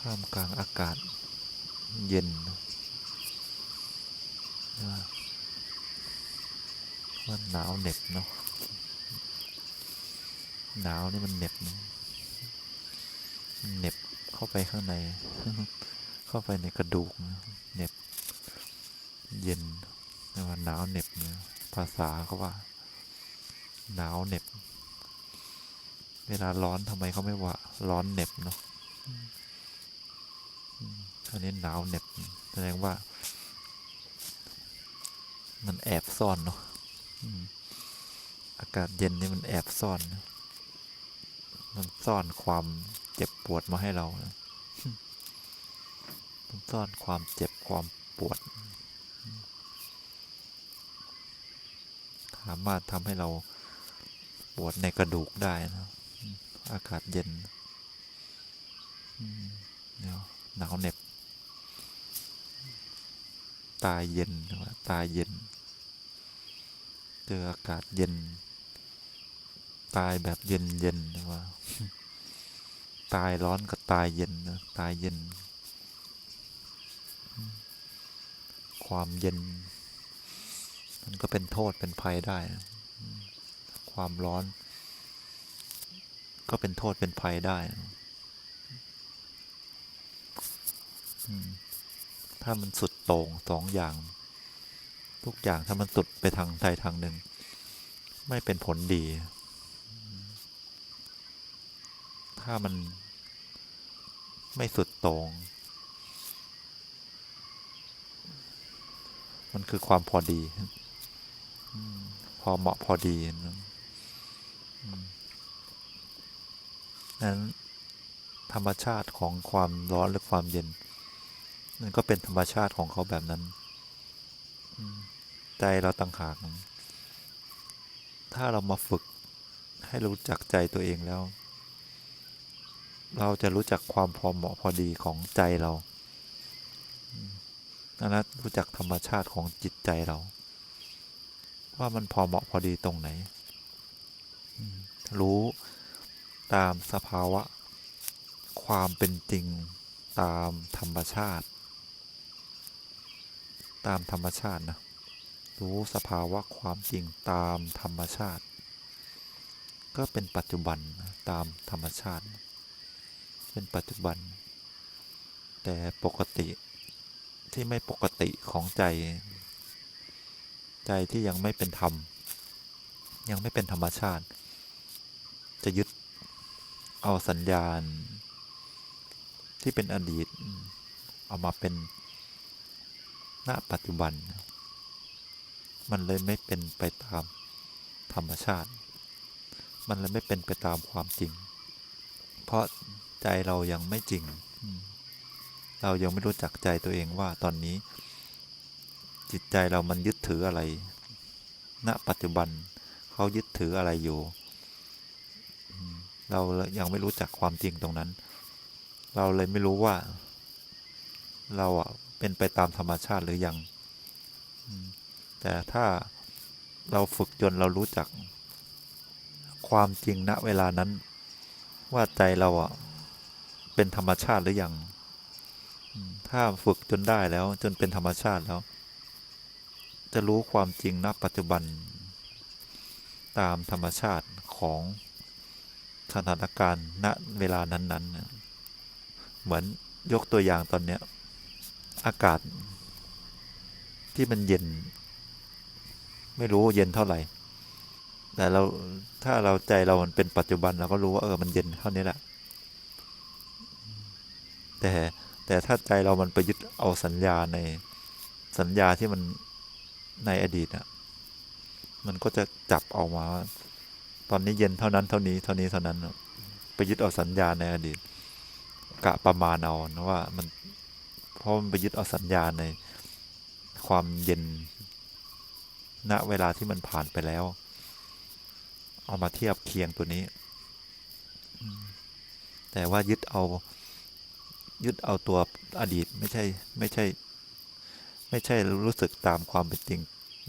ท่ามกลางอากาศเย็นนะว่าหนาวเหน็บเนาะหนาวนี่มันเหน็บเหน็บเข้าไปข้างใน เข้าไปในกระดูกเหน็บ เย็นเรียกว่าหนาวเหน็บเนี่ยภาษาเขาว่า หนาวเหน็บ เวลาร้อนทำไมเขาไม่ว่า ร้อนเหน็บเนาะ อันนี้หนาวเหน็บแสดงว่า มันแอบซ่อนเนาะอากาศเย็นนี่มันแอบซ่อน มันซ่อนความเจ็บปวดมาให้เรานะมันซ่อนความเจ็บความปวด สามารถทำให้เราปวดในกระดูกได้นะอากาศเย็นเดี๋ยวหนาวเหน็บ ตายเย็นว่าตายเย็น เจออากาศเย็น ตายแบบเย็นเย็นว่าตายร้อนกับตายเย็นนะตายเย็น ความเย็น มันก็เป็นโทษเป็นภัยได้ ความร้อน ก็เป็นโทษเป็นภัยได้ถ้ามันสุด ต่งสองอย่าง ทุกอย่างถ้ามันสุดไปทางใดทางหนึ่ง ไม่เป็นผลดี ถ้ามันไม่สุดต่งมันคือความพอดี พอเหมาะพอดีนั้นธรรมชาติของความร้อนหรือความเย็น มันก็เป็นธรรมชาติของเขาแบบนั้นใจเราต่างหากถ้าเรามาฝึกให้รู้จักใจตัวเองแล้ว เราจะรู้จักความพอเหมาะพอดีของใจเราอืมดังนั้นรู้จักธรรมชาติของจิตใจเรา ว่ามันพอเหมาะพอดีตรงไหน รู้ตามสภาวะ ความเป็นจริงตามธรรมชาติ ตามธรรมชาตินะรู้สภาวะความจริงตามธรรมชาติ ก็เป็นปัจจุบันตามธรรมชาติ เป็นปัจจุบัน แต่ปกติที่ไม่ปกติของใจ ใจที่ยังไม่เป็นธรรม ยังไม่เป็นธรรมชาติ จะยึดเอาสัญญาณ ที่เป็นอดีต เอามาเป็น ณปัจจุบัน มันเลยไม่เป็นไปตามธรรมชาติ มันเลยไม่เป็นไปตามความจริง เพราะใจเรายังไม่จริง เรายังไม่รู้จักใจตัวเองว่าตอนนี้ จิตใจเรามันยึดถืออะไร ณ ปัจจุบันเขายึดถืออะไรอยู่ เรายังไม่รู้จักความจริงตรงนั้น เราเลยไม่รู้ว่า เราอะ เป็นไปตามธรรมชาติหรือยัง แต่ถ้าเราฝึกจนเรารู้จัก ความจริงณเวลานั้น ว่าใจเราอะเป็นธรรมชาติหรือยังถ้าฝึกจนได้แล้วจนเป็นธรรมชาติแล้ว จะรู้ความจริงณปัจจุบัน ตามธรรมชาติของสถานการณ์ณเวลานั้นๆ เหมือนยกตัวอย่างตอนเนี้ย อากาศ ที่มันเย็น ไม่รู้เย็นเท่าไหร่ แต่เราถ้าเราใจเรามันเป็นปัจจุบันเราก็รู้ว่าเออมันเย็นเท่านี้แหละ แต่แต่ถ้าใจเรามันไปยึดเอาสัญญาในสัญญาที่มันในอดีตอะ มันก็จะจับออกมาตอนนี้เย็นเท่านั้นเท่านี้เท่านี้เท่านั้นอะไปยึดเอาสัญญาในอดีตกะประมาณเอานะว่ามัน เพราะมันไปยึดเอาสัญญาในความเย็นณเวลาที่มันผ่านไปแล้ว เอามาเทียบเคียงตัวนี้ แต่ว่ายึดเอา ยึดเอาตัวอดีตไม่ใช่ไม่ใช่ ไม่ใช่รู้สึกตามความเป็นจริง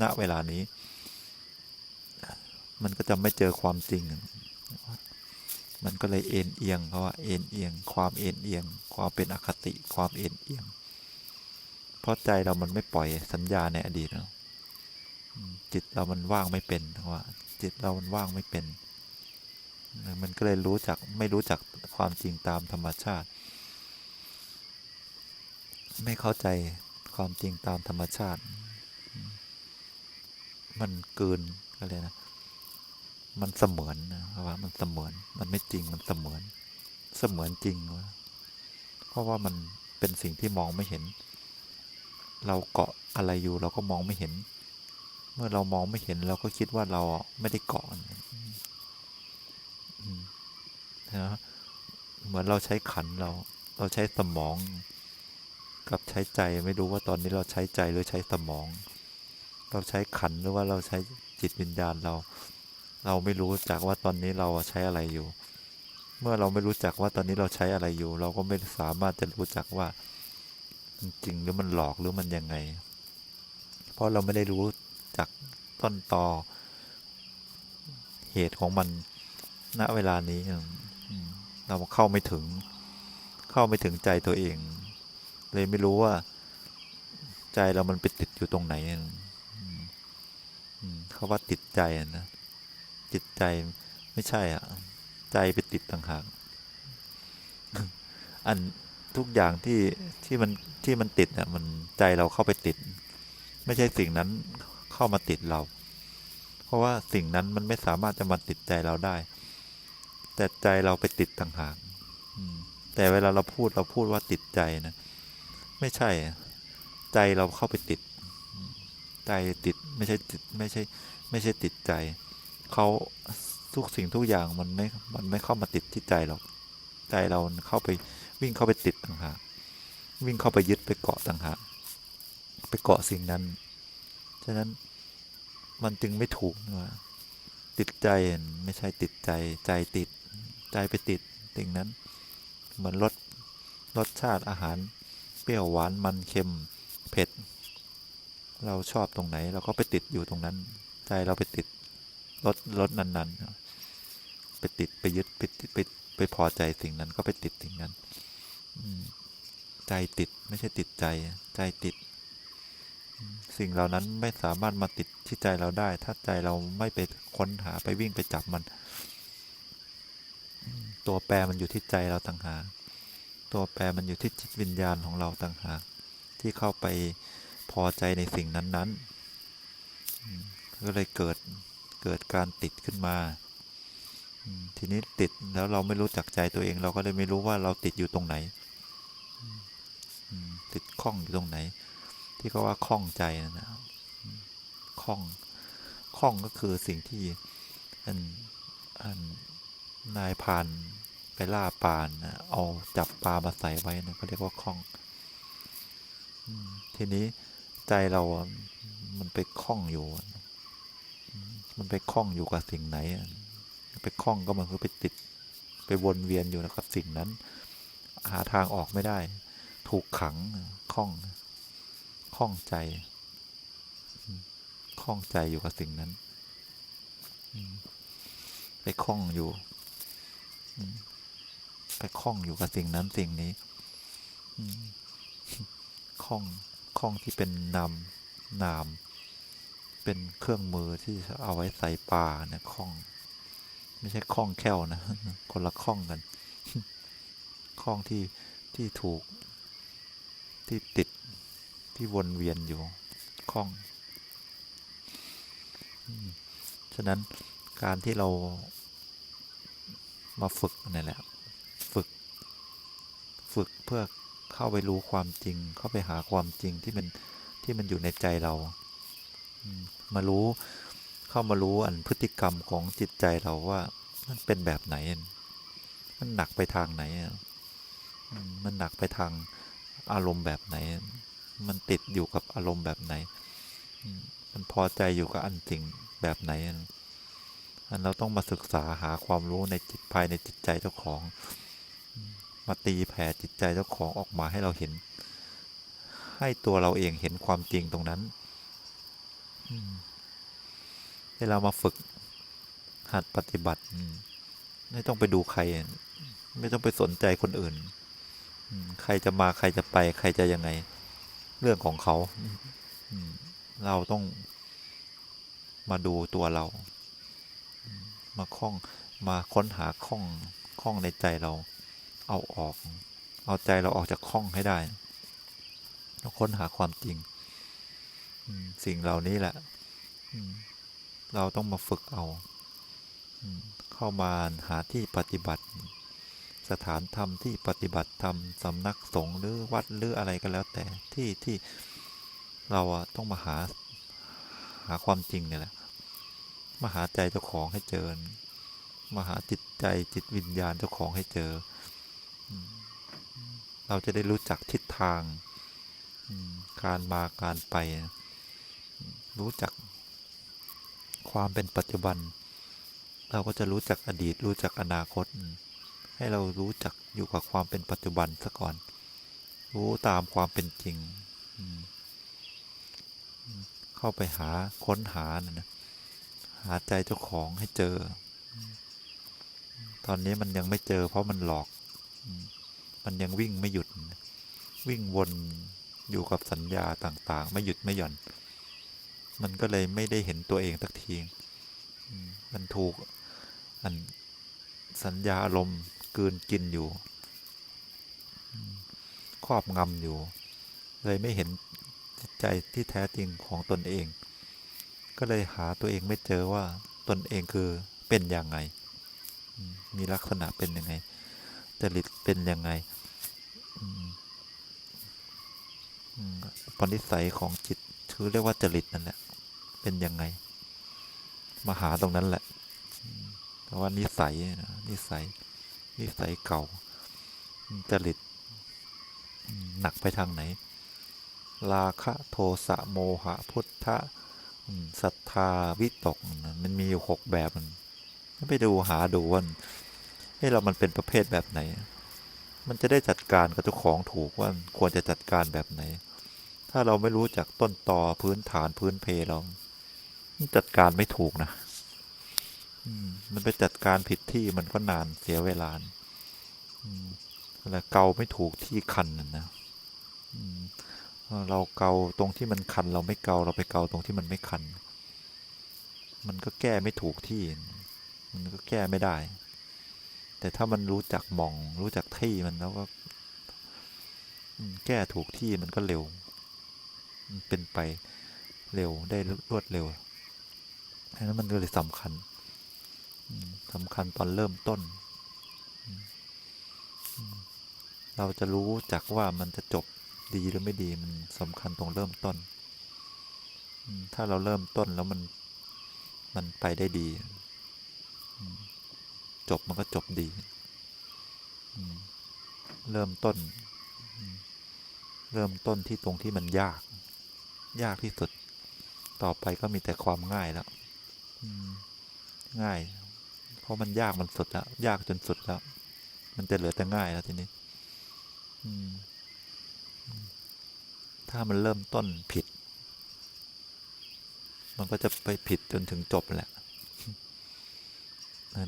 ณเวลานี้ มันก็จะไม่เจอความจริง มันก็เลยเอ็นเอียงเพราะว่าเอ็นเอียง ความเอ็นเอียง ความเป็นอคติ ความเอ็นเอียง ราะใจเรามันไม่ปล่อยสัญญาในอดีตเนาะจิตเรามันว่างไม่เป็นเพราะว่าจิตเรามันว่างไม่เป็น มันก็เลยรู้จักไม่รู้จักความจริงตามธรรมชาติ ไม่เข้าใจความจริงตามธรรมชาติ มันเกินก็เลยนะ มันเสมือนนะว่ามันเสมือน มันไม่จริงมันเสมือน เสมือนจริงวะเพราะว่ามันเป็นสิ่งที่มองไม่เห็น เราเกาะอะไรอยู่เราก็มองไม่เห็น เมื่อเรามองไม่เห็นเราก็คิดว่าเราไม่ได้เกาะนะเหมือนเราใช้ขันเรา เราใช้สมอง กับใช้ใจไม่รู้ว่าตอนนี้เราใช้ใจหรือใช้สมอง เราใช้ขันหรือว่าเราใช้จิตวิญญาณเรา เราไม่รู้จักว่าตอนนี้เราใช้อะไรอยู่ เมื่อเราไม่รู้จักว่าตอนนี้เราใช้อะไรอยู่ เราก็ไม่สามารถจะรู้จักว่า จริงหรือมันหลอกหรือมันยังไง เพราะเราไม่ได้รู้จักต้นตอเหตุของมันณเวลานี้เราเข้าไม่ถึง เข้าไม่ถึงใจตัวเอง เลยไม่รู้ว่า ใจเรามันไปติดอยู่ตรงไหนเขาว่าติดใจนะจิตใจไม่ใช่อะ ใจไปติดต่างหากอัน ทุกอย่างที่ที่มันที่มันติดอะมันใจเราเข้าไปติด ไม่ใช่สิ่งนั้นเข้ามาติดเรา เพราะว่าสิ่งนั้นมันไม่สามารถจะมาติดใจเราได้ แต่ใจเราไปติดต่างหากแต่เวลาเราพูดเราพูดว่าติดใจนะ ไม่ใช่ ใจเราเข้าไปติด ใจติดไม่ใช่ติดไม่ใช่ ไม่ใช่ติดใจเขาทุกสิ่งทุกอย่างมันไม่ มันไม่เข้ามาติดที่ใจหรอก ใจเราเข้าไป วิ่งเข้าไปติดต่างหากวิ่งเข้าไปยึดไปเกาะต่างหากไปเกาะสิ่งนั้น ฉะนั้นมันจึงไม่ถูกว่าติดใจไม่ใช่ติดใจใจติดใจไปติดสิ่งนั้นเหมือนรสรสชาติอาหาร เปรี้ยวหวานมันเค็มเผ็ด เราชอบตรงไหน เราก็ไปติดอยู่ตรงนั้น ใจเราไปติดรถรถนั้นๆไปติดไปยึดไปติดไปไปพอใจสิ่งนั้นก็ไปติดสิ่งนั้น ใจติดไม่ใช่ติดใจ ใจติด สิ่งเหล่านั้นไม่สามารถมาติดที่ใจเราได้ ถ้าใจเราไม่ไปค้นหาไปวิ่งไปจับมัน ตัวแปรมันอยู่ที่ใจเราต่างหากตัวแปรมันอยู่ที่จิตวิญญาณของเราต่างหากที่เข้าไปพอใจในสิ่งนั้นๆอืมก็เลยเกิดเกิดการติดขึ้นมา ทีนี้ติดแล้วเราไม่รู้จักใจตัวเอง เราก็เลยไม่รู้ว่าเราติดอยู่ตรงไหน มติดข้องอยู่ตรงไหน ที่เขาว่าข้องใจนะนะอืมข้องข้องก็คือสิ่งที่อันอันนายพานไปล่าปลานะเอาจับปลามาใส่ไว้นะเขาเรียกว่าข้องทีนี้ใจเรา มันไปข้องอยู่ มันไปคล้องอยู่กับสิ่งไหน ไปคล้องก็มันคือไปติด ไปวนเวียนอยู่แล้วกับสิ่งนั้น หาทางออกไม่ได้ ถูกขัง ล้องคล้องใจคล้องใจอยู่กับสิ่งนั้นไปคล้องอยู่ไปคล้องอยู่กับสิ่งนั้นสิ่งนี้คล้องคล้องที่เป็นนามนาม เป็นเครื่องมือที่เอาไว้ใส่ปลาเนี่ยคล้อง ไม่ใช่คล้องแค่วนะคนละคล้องกันคล้องที่ที่ถูก ที่ติดที่วนเวียนอยู่คล้อง ฉะนั้นการที่เรามาฝึกนี่แหละ ฝึก ฝึกเพื่อเข้าไปรู้ความจริง เข้าไปหาความจริงที่มันที่มันอยู่ในใจเรา มารู้เข้ามารู้อันพฤติกรรมของจิตใจเราว่ามันเป็นแบบไหน มันหนักไปทางไหน มันหนักไปทาง อารมณ์แบบไหน มันติดอยู่กับอารมณ์แบบไหน มันพอใจอยู่กับอันจริงแบบไหนอันเราต้องมาศึกษาหาความรู้ในจิตภายในจิตใจเจ้าของ มาตีแผ่จิตใจเจ้าของออกมาให้เราเห็น ให้ตัวเราเองเห็นความจริงตรงนั้นอืมเวลามาฝึกหัดปฏิบัติ ไม่ต้องไปดูใคร ไม่ต้องไปสนใจคนอื่น ใครจะมาใครจะไป ใครจะยังไง เรื่องของเขาเราต้องมาดูตัวเรา มาคล้องมาค้นหาข้องข้องในใจเรา เอาออก เอาใจเราออกจากข้องให้ได้แล้วค้นหาความจริงสิ่งเหล่านี้แหละเราต้องมาฝึกเอา เข้ามาหาที่ปฏิบัติ สถานธรรมที่ปฏิบัติธรรมสำนักสงฆ์หรือวัดหรืออะไรก็แล้วแต่ที่ที่เราต้องมาหาหาความจริงเนี่ยแหละมาหาใจเจ้าของให้เจอมาหาจิตใจจิตวิญญาณเจ้าของให้เจอ เราจะได้รู้จักทิศทางการมาการไป รู้จักความเป็นปัจจุบัน เราก็จะรู้จักอดีตรู้จักอนาคต ให้เรารู้จักอยู่กับความเป็นปัจจุบันซะก่อน รู้ตามความเป็นจริง เข้าไปหาค้นหานะหาใจเจ้าของให้เจอ ตอนนี้มันยังไม่เจอ เพราะมันหลอก มันยังวิ่งไม่หยุด วิ่งวนอยู่กับสัญญาต่าง ๆ ไม่หยุดไม่หย่อน มันก็เลยไม่ได้เห็นตัวเองสักทีมมันถูกอันสัญญาอารมณ์ กืนกินอยู่ ครอบงำอยู่ เลยไม่เห็นจิตใจที่แท้จริงของตนเอง ก็เลยหาตัวเองไม่เจอว่าตนเองคือเป็นยังไง มีลักษณะเป็นยังไงจริตเป็นยังไงปณิสัยของจิตคือเรียกว่าจริตนั่นแหละ เป็นยังไง มาหาตรงนั้นแหละแต่ว่านิสัยนะนิสัย นิสัยเก่าจริตหนักไปทางไหน ราคะโทสะโมหะพุทธะศรัทธาวิตก มันมีอยู่หกแบบมันไปดูหาดูว่าให้เรามันเป็นประเภทแบบไหน มันจะได้จัดการกับเจ้าของถูกว่าควรจะจัดการแบบไหน ถ้าเราไม่รู้จักต้นตอพื้นฐานพื้นเพเราจัดการไม่ถูกนะ มันไปจัดการผิดที่มันก็นานเสียเวลาอืมแล้วเกาไม่ถูกที่คันน่ะนะเราเกาตรงที่มันคัน เราไม่เกาเราไปเกาตรงที่มันไม่คัน มันก็แก้ไม่ถูกที่ มันก็แก้ไม่ได้ แต่ถ้ามันรู้จักมอง รู้จักที่มันแล้วก็แก้ถูกที่มันก็เร็ว มันเป็นไปเร็วได้รวดเร็วอันนั้นมันก็เลยสำคัญ สำคัญตอนเริ่มต้น เราจะรู้จักว่ามันจะจบดีหรือไม่ดีมันสำคัญตรงเริ่มต้น ถ้าเราเริ่มต้นแล้วมันมันไปได้ดี จบมันก็จบดี เริ่มต้น เริ่มต้นที่ตรงที่มันยาก ยากที่สุด ต่อไปก็มีแต่ความง่ายแล้วง่าย ราะมันยากมันสุดแล้ว ยากจนสุดแล้ว มันจะเหลือแต่ง่ายแล้วทีนี้ถ้ามันเริ่มต้นผิด มันก็จะไปผิดจนถึงจบแหละ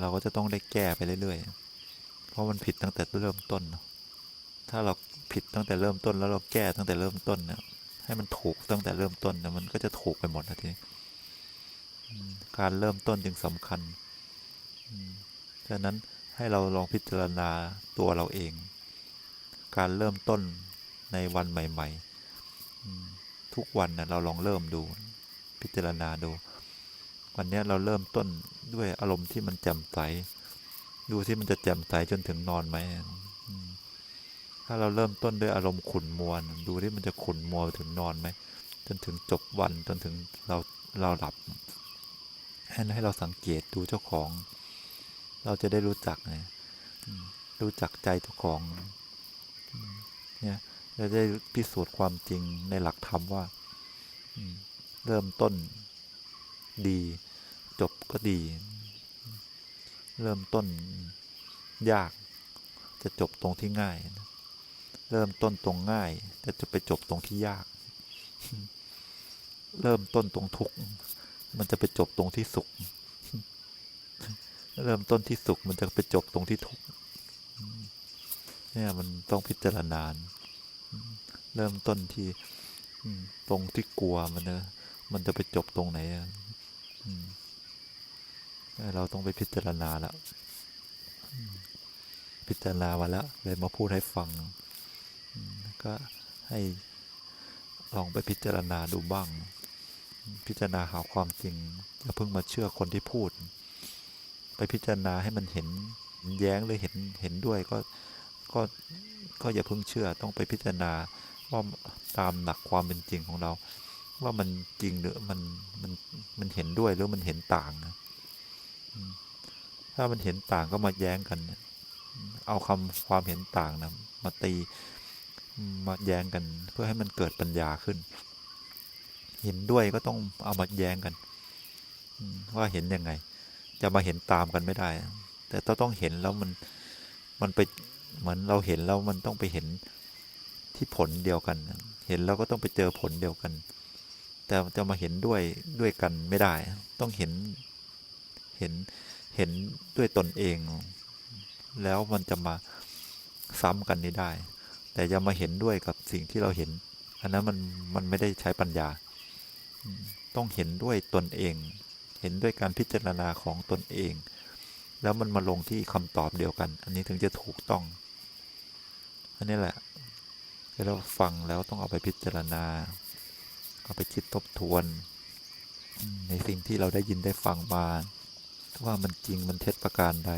เราก็จะต้องได้แก้ไปเรื่อยๆ เพราะมันผิดตั้งแต่เริ่มต้น ถ้าเราผิดตั้งแต่เริ่มต้น แล้วเราแก้ตั้งแต่เริ่มต้นเนี่ย ให้มันถูกตั้งแต่เริ่มต้นเนี่ยมันก็จะถูกไปหมดนะทีนี้ การเริ่มต้นจึงสำคัญ ฉะนั้นให้เราลองพิจารณาตัวเราเอง การเริ่มต้นในวันใหม่ ๆ ทุกวันนะเราลองเริ่มดู พิจารณาดู วันนี้เราเริ่มต้นด้วยอารมณ์ที่มันแจ่มใส ดูที่มันจะแจ่มใสจนถึงนอนไหม ถ้าเราเริ่มต้นด้วยอารมณ์ขุนมัวนดูที่มันจะขุนมัวถึงนอนไหม จนถึงจบวันจนถึงเราเราหลับให้ให้เราสังเกตดูเจ้าของ เราจะได้รู้จักไงรู้จักใจเจ้าของเนี่ยเราจะได้พิสูจน์ความจริงในหลักธรรมว่าเริ่มต้นดี จบก็ดี เริ่มต้นยากจะจบตรงที่ง่าย เริ่มต้นตรงง่ายแต่จะไปจบตรงที่ยาก เริ่มต้นตรงทุกข์มันจะไปจบตรงที่สุข เริ่มต้นที่สุขมันจะไปจบตรงที่ทุกข์เนี่ยมันต้องพิจารณาเริ่มต้นที่ตรงที่กลัวมันนะมันจะไปจบตรงไหนเราต้องไปพิจารณาแล้วพิจารณามาแล้วเลยมาพูดให้ฟัง ก็ให้ลองไปพิจารณาดูบ้าง พิจารณาหาความจริงอย่าเพิ่งมาเชื่อคนที่พูด ไปพิจารณาให้มันเห็นแย้งหรือเห็นเห็นด้วยก็ก็ก็อย่าเพิ่งเชื่อต้องไปพิจารณาว่าตามหลักความเป็นจริงของเรา ว่ามันจริงหรือมันมันมันเห็นด้วยหรือมันเห็นต่างถ้ามันเห็นต่างก็มาแย้งกัน เอาคำความเห็นต่างนะมาตีมาแย้งกันเพื่อให้มันเกิดปัญญาขึ้น เห็นด้วยก็ต้องเอามาแย้งกันว่าเห็นยังไง จะมาเห็นตามกันไม่ได้ แต่ต้องต้องเห็นแล้วมันมันไปเหมือนเราเห็นแล้วมันต้องไปเห็นที่ผลเดียวกัน เห็นแล้วก็ต้องไปเจอผลเดียวกัน แต่จะมาเห็นด้วยด้วยกันไม่ได้ ต้องเห็นเห็นเห็นด้วยตนเอง แล้วมันจะมาซ้ำกันนี้ได้ แต่จะมาเห็นด้วยกับสิ่งที่เราเห็น อันนั้นมันมันไม่ได้ใช้ปัญญา ต้องเห็นด้วยตนเอง ห็นด้วยการพิจารณาของตนเอง แล้วมันมาลงที่คำตอบเดียวกัน อันนี้ถึงจะถูกต้อง อันนี้แหละเราฟังแล้วต้องเอาไปพิจารณา เอาไปคิดทบทวน ในสิ่งที่เราได้ยินได้ฟังมาว่ามันจริงมันเท็จประการใด